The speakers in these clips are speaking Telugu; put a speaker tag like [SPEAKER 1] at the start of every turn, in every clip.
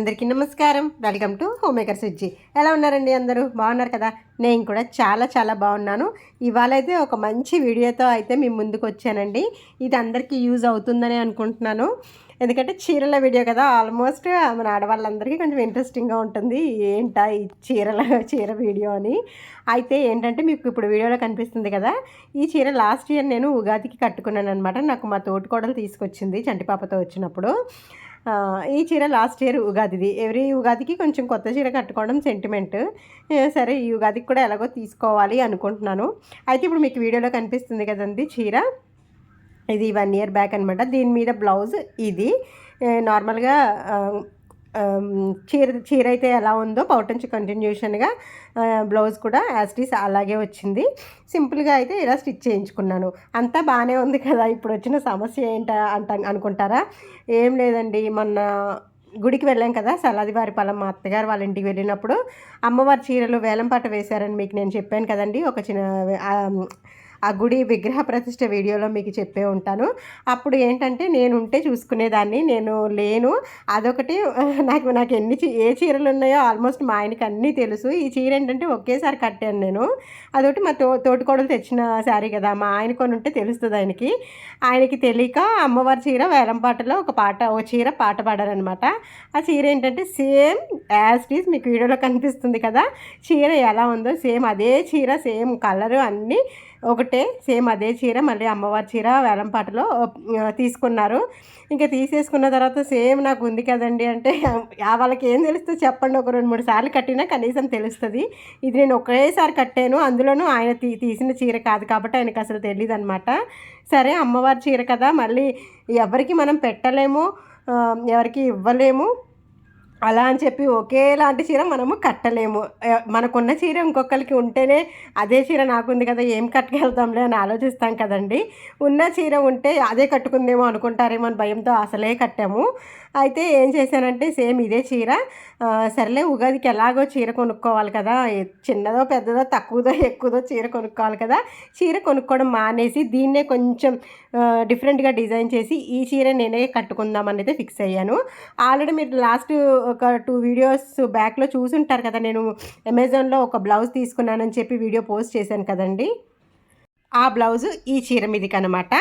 [SPEAKER 1] అందరికీ నమస్కారం. Welcome to home Sujji. ఎలా ఉన్నారండి అందరూ? బాగున్నారు కదా? నేను కూడా చాలా చాలా బాగున్నాను. ఇవాళ అయితే ఒక మంచి వీడియోతో అయితే మీ ముందుకు వచ్చానండి. ఇది అందరికీ యూజ్ అవుతుందని అనుకుంటున్నాను. ఎందుకంటే చీరల వీడియో కదా ఆల్మోస్ట్ మన ఆడవాళ్ళందరికీ కొంచెం ఇంట్రెస్టింగ్గా ఉంటుంది. ఏంటా ఈ చీరల చీర వీడియో అని. అయితే ఏంటంటే మీకు ఇప్పుడు వీడియోలో కనిపిస్తుంది కదా ఈ చీర లాస్ట్ ఇయర్ నేను ఉగాదికి కట్టుకున్నాను అనమాట నాకు మా తోటికోడలు తీసుకొచ్చింది చంటిపాపతో వచ్చినప్పుడు. ఈ చీర లాస్ట్ ఇయర్ ఉగాదిది. ఎవ్రీ ఉగాదికి కొంచెం కొత్త చీర కట్టుకోవడం సెంటిమెంట్ సరే ఈ ఉగాదికి కూడా ఎలాగో తీసుకోవాలి అనుకుంటున్నాను. అయితే ఇప్పుడు మీకు వీడియోలో కనిపిస్తుంది కదండి చీర. ఇది వన్ ఇయర్ బ్యాక్ అనమాట దీని మీద బ్లౌజ్ ఇది. నార్మల్గా చీర చీర అయితే ఎలా ఉందో పౌటంచి కంటిన్యూషన్గా బ్లౌజ్ కూడా యాస్టీస్ అలాగే వచ్చింది. సింపుల్గా అయితే ఇలా స్టిచ్ చేయించుకున్నాను. అంతా బాగానే ఉంది కదా ఇప్పుడు వచ్చిన సమస్య ఏంట అంట అనుకుంటారా? ఏం లేదండి మొన్న గుడికి వెళ్ళాం కదా సలాదివారి పొలం మా అత్తగారు వాళ్ళ ఇంటికి వెళ్ళినప్పుడు అమ్మవారి చీరలు వేలంపాట వేశారని మీకు నేను చెప్పాను కదండి ఒక చిన్న ఆ, గుడి విగ్రహ ప్రతిష్ట వీడియోలో మీకు చెప్పే ఉంటాను. అప్పుడు ఏంటంటే నేను ఉంటే చూసుకునేదాన్ని నేను లేను. అదొకటి నాకు నాకు ఎన్ని చీ- ఏ చీరలు ఉన్నాయో ఆల్మోస్ట్ మా ఆయనకి అన్నీ తెలుసు. ఈ చీర ఏంటంటే ఒకేసారి కట్టాను నేను. అదొకటి మా తో తోటికోడలు తెచ్చిన శారీ కదా మా ఆయన కొని ఉంటే తెలుస్తుంది ఆయనకి. ఆయనకి తెలియక అమ్మవారి చీర వేలంపాటలో ఒక పాట ఓ చీర పాట పాడారనమాట. ఆ చీర ఏంటంటే సేమ్ యాజ్ మీకు వీడియోలో కనిపిస్తుంది కదా చీర ఎలా ఉందో సేమ్ అదే చీర సేమ్ కలరు అన్నీ ఒకటే సేమ్ అదే చీర మళ్ళీ అమ్మవారి చీర వేలంపాటలో తీసుకున్నారు. ఇంకా తీసేసుకున్న తర్వాత సేమ్ నాకు ఉంది కదండి అంటే వాళ్ళకి ఏం తెలుస్తుందో చెప్పండి. ఒక రెండు మూడు సార్లు కట్టినా కనీసం తెలుస్తుంది. ఇది నేను ఒకేసారి కట్టాను. అందులోనూ ఆయన తీ తీసిన చీర కాదు కాబట్టి ఆయనకు అసలు తెలియదు అనమాట సరే అమ్మవారి చీర కదా మళ్ళీ ఎవరికి మనం పెట్టలేము? ఎవరికి ఇవ్వలేము? అలా అని చెప్పి ఒకేలాంటి చీర మనము కట్టలేము. మనకున్న చీర ఇంకొకరికి ఉంటేనే అదే చీర నాకుంది కదా ఏం కట్టుకెళ్తాంలే అని ఆలోచిస్తాం కదండి. ఉన్న చీర ఉంటే అదే కట్టుకుందేమో అనుకుంటారేమో అని భయంతో అసలే కట్టాము. అయితే ఏం చేశానంటే సేమ్ ఇదే చీర. సర్లే ఉగాదికి ఎలాగో చీర కొనుక్కోవాలి కదా. చిన్నదో పెద్దదో తక్కువదో ఎక్కువదో చీర కొనుక్కోవాలి కదా. చీర కొనుక్కోవడం మానేసి దీన్నే కొంచెం డిఫరెంట్గా డిజైన్ చేసి ఈ చీర నేనే కట్టుకుందామని అయితే ఫిక్స్ అయ్యాను. ఆల్రెడీ మీరు లాస్ట్ ఒక టూ వీడియోస్ బ్యాక్లో చూసుంటారు కదా. నేను అమెజాన్లో ఒక బ్లౌజ్ తీసుకున్నానని చెప్పి వీడియో పోస్ట్ చేశాను కదండి. ఆ బ్లౌజ్ ఈ చీర మీదకి అనమాట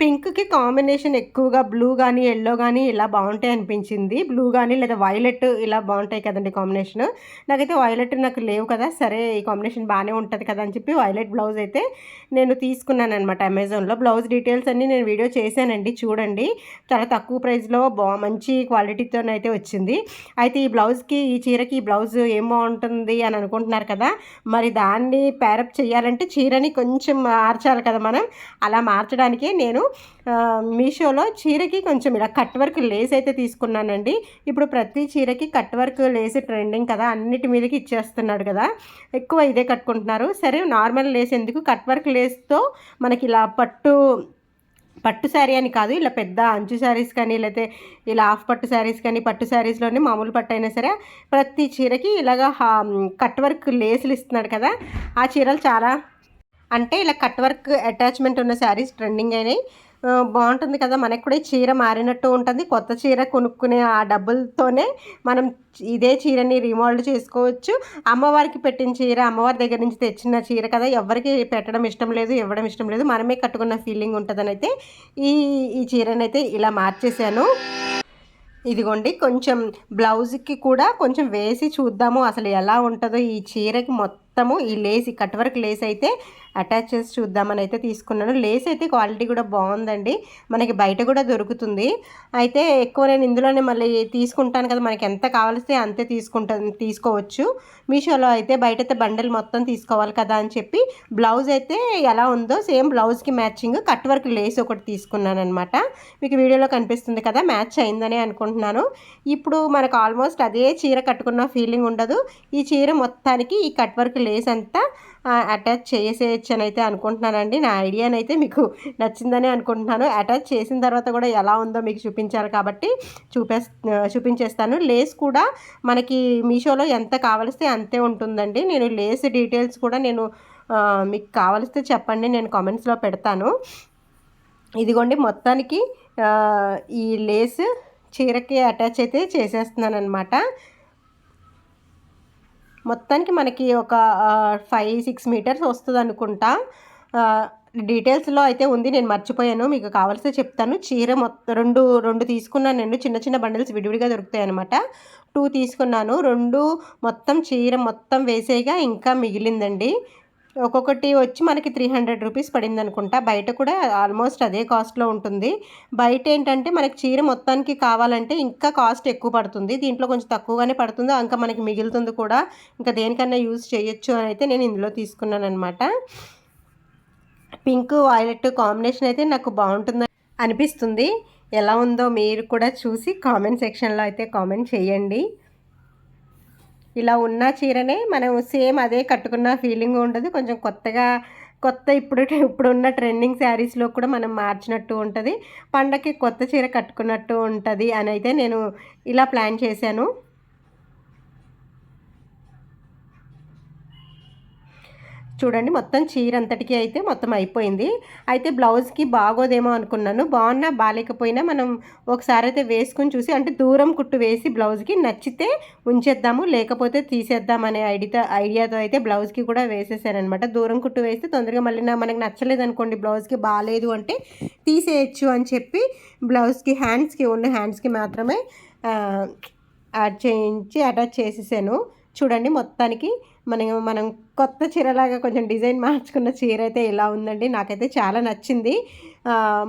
[SPEAKER 1] పింక్కి కాంబినేషన్ ఎక్కువగా బ్లూ కానీ ఎల్లో కానీ ఇలా బాగుంటాయి అనిపించింది. బ్లూ కానీ లేదా వైలెట్ ఇలా బాగుంటాయి కదండి కాంబినేషన్. నాకైతే వైలెట్ నాకు లేవు కదా సరే ఈ కాంబినేషన్ బాగానే ఉంటుంది కదా అని చెప్పి వైలెట్ బ్లౌజ్ అయితే నేను తీసుకున్నాను అనమాట అమెజాన్లో. బ్లౌజ్ డీటెయిల్స్ అన్నీ నేను వీడియో చేశానండి చూడండి. చాలా తక్కువ ప్రైస్లో బా మంచి క్వాలిటీతోనైతే వచ్చింది. అయితే ఈ బ్లౌజ్కి ఈ చీరకి ఈ బ్లౌజ్ ఏం బాగుంటుంది అని అనుకుంటున్నారు కదా మరి దాన్ని ప్యారప్ చేయాలంటే చీరని కొంచెం మార్చాలి కదా మనం. అలా మార్చడానికి నేను మీషోలో చీరకి కొంచెం ఇలా కట్ వర్క్ లేస్ అయితే తీసుకున్నానండి. ఇప్పుడు ప్రతి చీరకి కట్ వర్క్ లేస్ ట్రెండింగ్ కదా అన్నిటి మీదకి ఇచ్చేస్తున్నాడు కదా. ఎక్కువ ఇదే కట్టుకుంటున్నారు. సరే నార్మల్ లేస్ ఎందుకు? కట్ వర్క్ లేస్తో మనకి ఇలా పట్టు పట్టు శారీ అని కాదు ఇలా పెద్ద అంచు శారీస్ కానీ లేకపోతే ఇలా హాఫ్ పట్టు శారీస్ కానీ పట్టు శారీస్లోనే మామూలు పట్టు అయినా సరే ప్రతి చీరకి ఇలాగా హా- కట్ వర్క్ లేసులు ఇస్తున్నాడు కదా. ఆ చీరలు చాలా అంటే ఇలా కట్ వర్క్ అటాచ్మెంట్ ఉన్న శారీస్ ట్రెండింగ్ అయినాయి. బాగుంటుంది కదా మనకు కూడా ఈ చీర మారినట్టు ఉంటుంది. కొత్త చీర కొనుక్కునే ఆ డబ్బులతోనే మనం ఇదే చీరని రీమోల్డ్ చేసుకోవచ్చు. అమ్మవారికి పెట్టిన చీర అమ్మవారి దగ్గర నుంచి తెచ్చిన చీర కదా ఎవరికి పెట్టడం ఇష్టం లేదు ఇవ్వడం ఇష్టం లేదు. మనమే కట్టుకున్న ఫీలింగ్ ఉంటుందని అయితే ఈ ఈ చీరనైతే ఇలా మార్చేశాను. ఇదిగోండి కొంచెం బ్లౌజ్కి కూడా కొంచెం వేసి చూద్దాము అసలు ఎలా ఉంటుందో ఈ చీరకి మొత్తము. ఈ లేస్ ఈ కట్ వర్క్ లేస్ అయితే అటాచ్ చేసి చూద్దామని అయితే తీసుకున్నాను. లేస్ అయితే క్వాలిటీ కూడా బాగుందండి. మనకి బయట కూడా దొరుకుతుంది. అయితే ఎక్కువ నేను ఇందులోనే మళ్ళీ తీసుకుంటాను కదా మనకి ఎంత కావాల్స్తే అంతే తీసుకుంటాను తీసుకోవచ్చు. మీషోలో అయితే బయట అయితే బండల్ మొత్తం తీసుకోవాలి కదా అని చెప్పి బ్లౌజ్ అయితే ఎలా ఉందో సేమ్ బ్లౌజ్కి మ్యాచింగ్ కట్ వర్క్ లేస్ ఒకటి తీసుకున్నాను అనమాట మీకు వీడియోలో కనిపిస్తుంది కదా మ్యాచ్ అయిందని అనుకుంటున్నాను. ఇప్పుడు మనకు ఆల్మోస్ట్ అదే చీర కట్టుకున్న ఫీలింగ్ ఉండదు. ఈ చీర మొత్తానికి ఈ కట్ వర్క్ లేస్ అంతా అటాచ్ చేసేయచ్చనైతే అనుకుంటున్నానండి. నా ఐడియానైతే మీకు నచ్చిందని అనుకుంటున్నాను. అటాచ్ చేసిన తర్వాత కూడా ఎలా ఉందో మీకు చూపించాలి కాబట్టి చూపే చూపించేస్తాను. లేస్ కూడా మనకి మీషోలో ఎంత కావలిస్తే అంతే ఉంటుందండి. నేను లేస్ డీటెయిల్స్ కూడా నేను మీకు కావలిస్తే చెప్పండి. నేను కామెంట్స్లో పెడతాను. ఇదిగోండి మొత్తానికి ఈ లేస్ చీరకి అటాచ్ అయితే చేసేస్తున్నాను అనమాట మొత్తానికి మనకి ఒక ఫైవ్ సిక్స్ మీటర్స్ వస్తుంది అనుకుంటా. డీటెయిల్స్లో అయితే ఉంది నేను మర్చిపోయాను మీకు కావాల్సి చెప్తాను. చీర మొత్తం రెండు రెండు తీసుకున్నాను నేను చిన్న చిన్న బండిల్స్ విడివిడిగా దొరుకుతాయి అనమాట టూ తీసుకున్నాను రెండు మొత్తం చీర మొత్తం వేసేగా ఇంకా మిగిలిందండి. ఒక్కొక్కటి వచ్చి మనకి త్రీ హండ్రెడ్ రూపీస్ పడింది అనుకుంటా బయట కూడా ఆల్మోస్ట్ అదే కాస్ట్లో ఉంటుంది. బయట ఏంటంటే మనకి చీర మొత్తానికి కావాలంటే ఇంకా కాస్ట్ ఎక్కువ పడుతుంది. దీంట్లో కొంచెం తక్కువగానే పడుతుంది. ఇంకా మనకి మిగులుతుంది కూడా. ఇంకా దేనికన్నా యూజ్ చేయొచ్చు అని అయితే నేను ఇందులో తీసుకున్నాను అనమాట పింక్ వైలెట్ కాంబినేషన్ అయితే నాకు బాగుంటుంది అనిపిస్తుంది. ఎలా ఉందో మీరు కూడా చూసి కామెంట్ సెక్షన్లో అయితే కామెంట్ చేయండి. ఇలా ఉన్న చీరనే మనం సేమ్ అదే కట్టుకున్న ఫీలింగ్ ఉండదు. కొంచెం కొత్తగా కొత్త ఇప్పుడు ఇప్పుడున్న ట్రెండింగ్ శారీస్లో కూడా మనం మార్చినట్టు ఉంటుంది. పండగకి కొత్త చీర కట్టుకున్నట్టు ఉంటుంది అని అయితే నేను ఇలా ప్లాన్ చేశాను. చూడండి మొత్తం చీర అంతటికి అయితే మొత్తం అయిపోయింది. అయితే బ్లౌజ్కి బాగోదేమో అనుకున్నాను. బాగున్నా బాగాలేకపోయినా మనం ఒకసారి అయితే వేసుకుని చూసి అంటే దూరం కుట్టు వేసి బ్లౌజ్కి నచ్చితే ఉంచేద్దాము లేకపోతే తీసేద్దాం అనే ఐడియాతో ఐడియాతో అయితే బ్లౌజ్కి కూడా వేసేసానమాట దూరం కుట్టు వేస్తే తొందరగా మళ్ళీ నా మనకు నచ్చలేదు అనుకోండి బ్లౌజ్కి బాగాలేదు అంటే తీసేయచ్చు అని చెప్పి బ్లౌజ్కి హ్యాండ్స్కి ఉన్న హ్యాండ్స్కి మాత్రమే యాడ్ చేయించి అటాచ్ చేసేసాను. చూడండి మొత్తానికి మనం మనం కొత్త చీరలాగా కొంచెం డిజైన్ మార్చుకున్న చీర అయితే ఇలా ఉందండి నాకైతే చాలా నచ్చింది.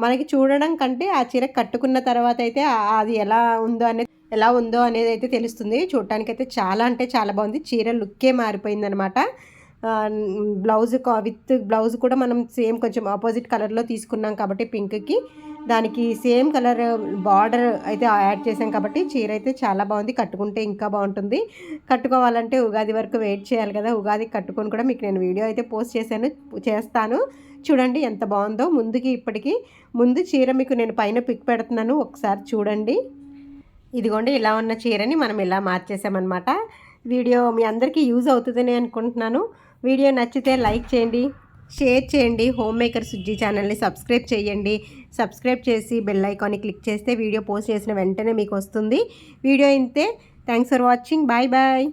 [SPEAKER 1] మనకి చూడడం కంటే ఆ చీర కట్టుకున్న తర్వాత అయితే అది ఎలా ఉందో అనేది ఎలా ఉందో అనేది అయితే తెలుస్తుంది. చూడటానికి అయితే చాలా అంటే చాలా బాగుంది. చీర లుక్కే మారిపోయిందనమాట. బ్లౌజ్ విత్ బ్లౌజ్ కూడా మనం సేమ్ కొంచెం ఆపోజిట్ కలర్లో తీసుకున్నాం కాబట్టి పింక్కి. దానికి సేమ్ కలర్ బార్డర్ అయితే యాడ్ చేసాం కాబట్టి చీర అయితే చాలా బాగుంది. కట్టుకుంటే ఇంకా బాగుంటుంది. కట్టుకోవాలంటే ఉగాది వరకు వెయిట్ చేయాలి కదా. ఉగాది కట్టుకొని కూడా మీకు నేను వీడియో అయితే పోస్ట్ చేశాను చేస్తాను. చూడండి ఎంత బాగుందో. ముందుకి ఇప్పటికి ముందు చీర మీకు నేను పైన పిక్ పెడుతున్నాను. ఒకసారి చూడండి. ఇదిగోండి ఇలా ఉన్న చీరని మనం ఇలా మార్చేసామన్నమాట. వీడియో మీ అందరికీ యూజ్ అవుతుందని అనుకుంటున్నాను. వీడియో నచ్చితే లైక్ చేయండి. షేర్ చేయండి. హోమ్ మేకర్ సుజ్జి ఛానల్ని సబ్స్క్రైబ్ చేయండి. సబ్స్క్రైబ్ చేసి బెల్ ఐకాన్ని క్లిక్ చేస్తే వీడియో పోస్ట్ చేసిన వెంటనే మీకు వస్తుంది. వీడియో ఇంతే. Thanks for watching. Bye bye.